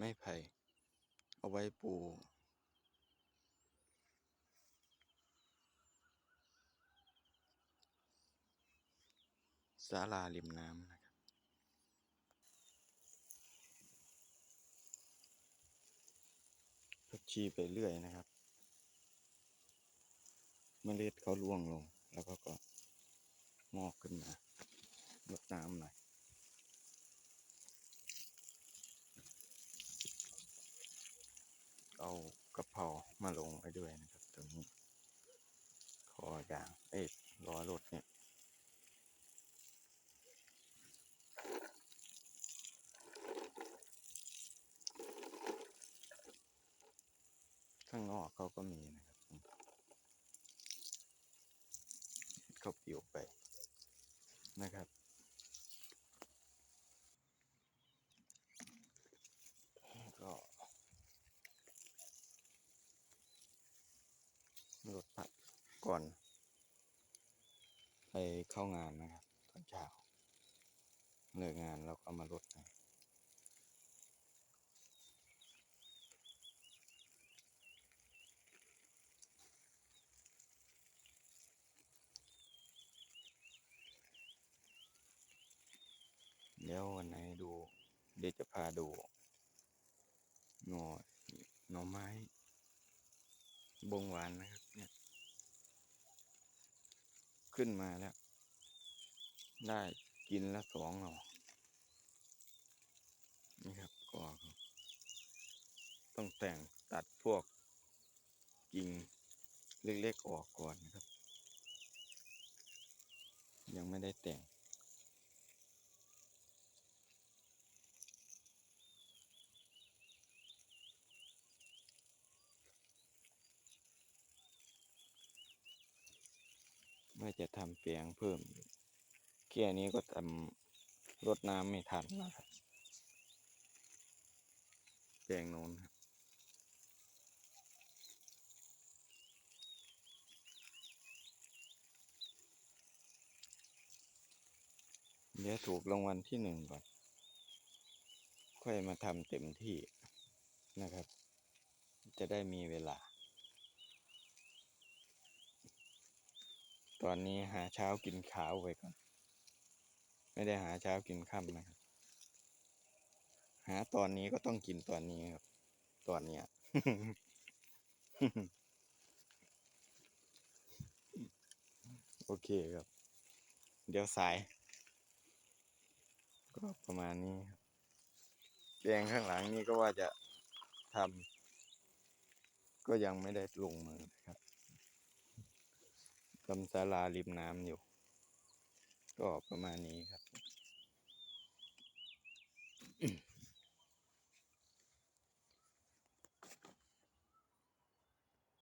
ไม้ไผ่ เอาไว้ปูศาลาริมน้ำนะครับผักชีไปเรื่อยนะครับ เมล็ดเขาร่วงลง แล้วก็ก็งอกขึ้นมาลดน้ำหน่อย เอากระเพรามาลงไปด้วยนะครับ ตรงนี้คอยางเอ้ยล้อรถเนี่ยข้างนอกเขาก็มีนะครับเขาปลิวไปนะครับ ก็รถพัก ก่อน ไปเข้างานนะครับ ตอนเช้าเลิกงานเราก็เอามารถนะเดี๋ยววันไหนดู เดี๋ยวจะพาดูหน่อหน่อไม้ บงหวานนะครับ ขึ้นมาแล้ว ได้กินละสองหน่อนี่ครับก็ต้องแต่งตัดพวกกิ่งเล็กๆออกก่อนนะครับ ยังไม่ได้แต่ง ว่าจะทำแปลงเพิ่มแค่นี้ก็ทำรดน้ำไม่ทันนะครับแปลงโน้นครับเดี๋ยวถูกรางวัลที่หนึ่งก่อน ค่อยมาทำเต็มที่นะครับ จะได้มีเวลา อนนี้หาเช้ากินขาวไว้ก่อน ไม่ได้หาเช้ากินค่ำนะครับ หาตอนนี้ก็ต้องกินตอนนี้ครับ ตอนเนี้ยโอเคครับ เดี๋ยวสาย ก็ประมาณนี้ครับแปลงข้างหลังนี่ก็ว่าจะทำก็ยังไม่ได้ลงมือนะครับ ทำศาลาริมน้ำอยู่ ก็ประมาณนี้ครับ